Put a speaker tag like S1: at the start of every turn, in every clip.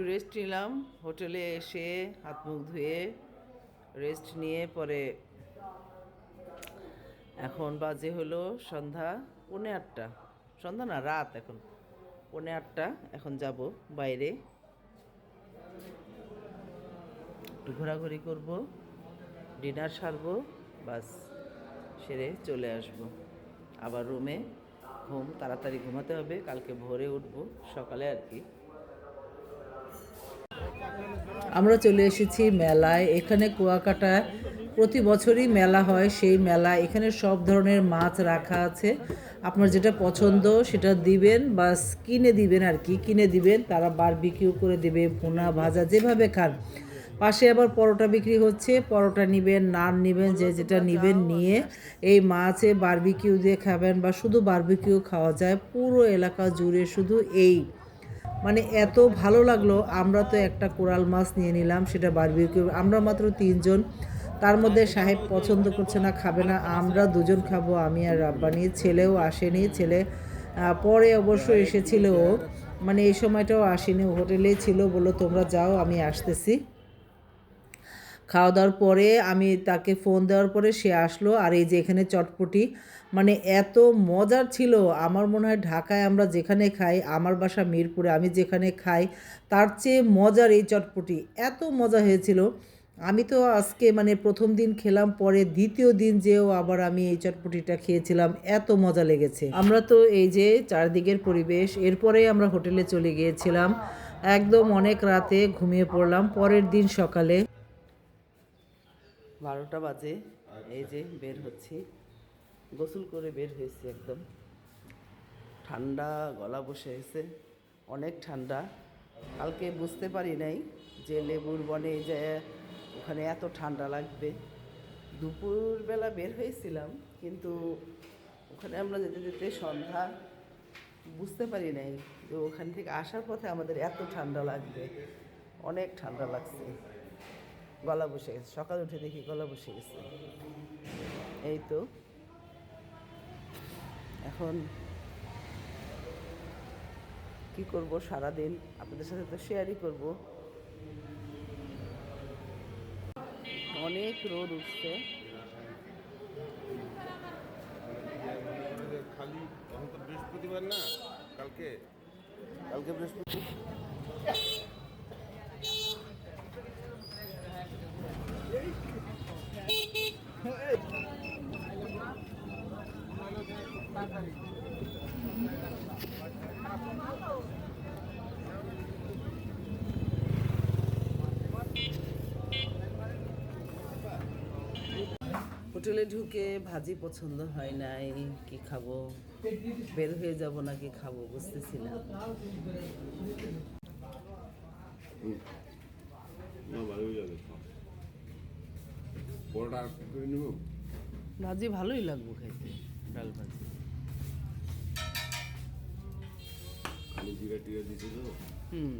S1: একটু রেস্ট নিলাম। হোটেলে এসে হাত মুখ ধুয়ে রেস্ট নিয়ে পরে এখন বাজে হলো সন্ধ্যা পৌনে আটটা। সন্ধ্যা না, রাত এখন। পৌনে আটটা, এখন যাব বাইরে। একটু ঘোরাঘুরি করব ডিনার সারবো, বাস, সেরে চলে আসব। আবার রুমে ঘুম, তাড়াতাড়ি ঘুমাতে হবে, কালকে ভোরে উঠব, সকালে আর কি। আমরা চলে এসেছি মেলায়। এখানে কুয়াকাটা প্রতি বছরই মেলা হয়, সেই মেলা এখানে সব ধরনের মাছ রাখা আছে। আপনার যেটা পছন্দ সেটা দিবেন বা কিনে দিবেন আর কি। কিনে দিবেন, তারা বারবিকিউ করে দেবে, ভুনা, ভাজা, যেভাবে খান। পাশে আবার পরোটা বিক্রি হচ্ছে। পরোটা নেবেন, নান নেবেন, যে যেটা নেবেন নিয়ে এই মাছে বারবিকিউ দিয়ে খাবেন বা শুধু বারবিকিউ খাওয়া যায়। পুরো এলাকা জুড়ে শুধু এই। মানে এত ভালো লাগল, আমরা তো একটা কোরাল মাছ নিয়ে নিলাম, সেটা বারবিকিউ আমরা মাত্র তিনজন। তার মধ্যে সাহেব পছন্দ করছে না, খাবে না, আমরা দুজন খাব, আমি আর রাব্বানি। ছেলেও আসেনি, ছেলে পরে অবশ্য এসেছিল। মানে এই সময়টাও আসেনি হোটেলেই ছিল বলল তোমরা যাও, আমি আসতেছি। খাওয়া দাওয়ার পরে আমি তাকে ফোন দেওয়ার পরে সে আসলো। আর এই যে এখানে চটপটি মানে এত মজার ছিল। আমার মনে হয় ঢাকায় আমরা যেখানে খাই, আমার বাসা মিরপুরে আমি যেখানে খাই, তার চেয়ে মজার এই চটপটি। এত মজা হয়েছিল। আমি তো আজকে মানে প্রথম দিন খেলাম, পরে দ্বিতীয় দিন যেও আবার আমি এই চটপটিটা খেয়েছিলাম। এত মজা লেগেছে। আমরা তো এই যে চারদিকের পরিবেশ, এরপরেই আমরা হোটেলে চলে গিয়েছিলাম। একদম অনেক রাতে ঘুমিয়ে পড়লাম। পরের দিন সকালে বারোটা বাজে, এই যে বের হচ্ছি। গোসল করে বের হয়েছি একদম। ঠান্ডা গলা বসে গেছে, অনেক ঠান্ডা। কালকে বুঝতে পারি নাই যে লেবুর বনে যে ওখানে এত ঠান্ডা লাগবে। দুপুরবেলা বের হয়েছিলাম, কিন্তু ওখানে আমরা যেতে যেতে সন্ধ্যা, বুঝতে পারি নাই যে ওখান থেকে আসার পথে আমাদের এত ঠান্ডা লাগবে, অনেক ঠান্ডা লাগছে। গলা বসে গেছে। সকাল উঠে দেখি গলা বসে গেছে। এই তো। এখন কি করব সারাদিন? আপনাদের সাথে তো শেয়ারই করব। অনেক রোদ উঠছে।
S2: খালি বৃহস্পতিবার না, কালকে?
S1: কালকে বৃহস্পতি হোটেলে ঢুকে ভাজি পছন্দ হয় নাই কি খাব? বের হয়ে যাব নাকি খাব বুঝতেছি না। ভাজি ভালোই লাগবো খাইতে ডাল ভাজি।
S2: খালি জিরা টিরা দিছে তো
S1: হুম।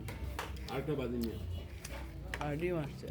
S2: আরেকটা বাজি নিয়ে
S1: আর ডিম আসছে।